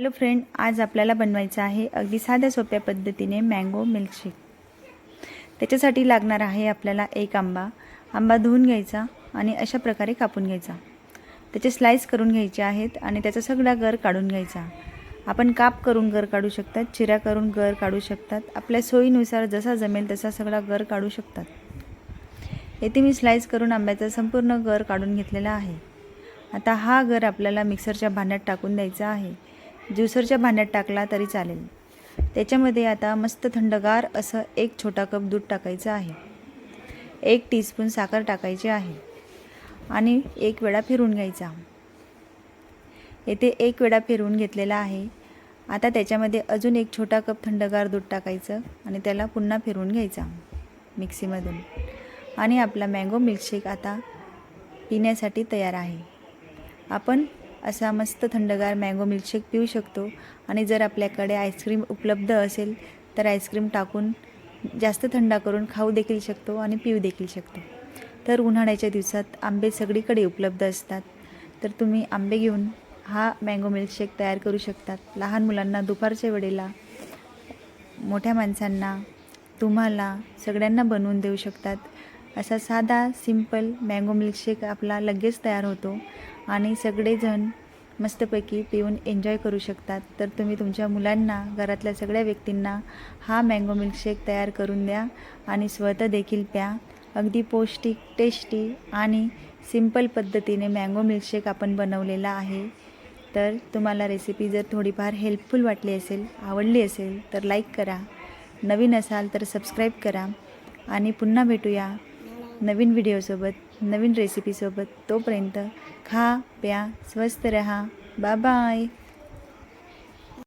Hello friend आज आपल्याला बनवायचं आहे अगदी साध्या सोप्या पद्धतीने मँगो मिल्कशेक त्याच्यासाठी लागणार आहे आपल्याला एक आंबा. आंबा धुवून घ्यायचा आणि अशा प्रकारे कापून घ्यायचा. त्याचे स्लाईस करून घ्यायचे आहेत आणि त्याचा सगळा गर काढून घ्यायचा. आपण काप करून गर काढू शकतात चिऱ्या करून गर काढू शकतात. आपल्या सोयीनुसार जसा जमेल तसा सगळा गर काढू शकतात. येथे मी स्लाईस करून आंब्याचा संपूर्ण गर काढून घेतलेला आहे. आता हा गर आपल्याला मिक्सरच्या भांड्यात टाकून द्यायचा आहे. ज्युसरच्या भांड्यात टाकला तरी चालेल. त्याच्यामध्ये आता मस्त थंडगार असं एक छोटा कप दूध टाकायचं आहे. एक टीस्पून साखर टाकायची आहे. आणि एक वेळा फिरून घ्यायचा. येथे एक वेळा फिरवून घेतलेला आहे. आता त्याच्यामध्ये अजून एक छोटा कप थंडगार दूध टाकायचं आणि त्याला पुन्हा फिरवून घ्यायचा मिक्सीमधून. आणि आपला मँगो मिल्कशेक आता पिण्यासाठी तयार आहे. आपण असा मस्त थंडगार मँगो मिल्कशेक पिऊ शकतो. आणि जर आपल्याकडे आईस्क्रीम उपलब्ध असेल तर आईस्क्रीम टाकून जास्त थंडा करून खाऊ देखील शकतो आणि पिऊ देखील शकतो. तर उन्हाळ्याच्या दिवसात आंबे सगळीकडे उपलब्ध असतात. तर तुम्ही आंबे घेऊन हा मँगो मिल्कशेक तयार करू शकतात. लहान मुलांना दुपारच्या वेळेला मोठ्या माणसांना तुम्हाला सगळ्यांना बनवून देऊ शकतात. असा साधा सिंपल मँगो मिल्कशेक आपला लगेच तयार होतो. आणि सगळेजण मस्तपैकी पिऊन एन्जॉय करू शकतात. तर तुम्ही तुमच्या मुलांना घरातल्या सगळ्या व्यक्तींना हा मँगो मिल्कशेक तयार करून द्या आणि स्वतः देखील प्या. अगदी पौष्टिक टेस्टी आणि सिंपल पद्धतीने मँगो मिल्कशेक आपण बनवलेला आहे. तर तुम्हाला रेसिपी जर थोडीफार हेल्पफुल वाटली असेल आवडली असेल तर लाईक करा. नवीन असाल तर सबस्क्राईब करा. आणि पुन्हा भेटूया. नवीन व्हिडिओसोबत नवीन रेसिपीसोबत तोपर्यंत खा प्या स्वस्त रहा. Bye bye.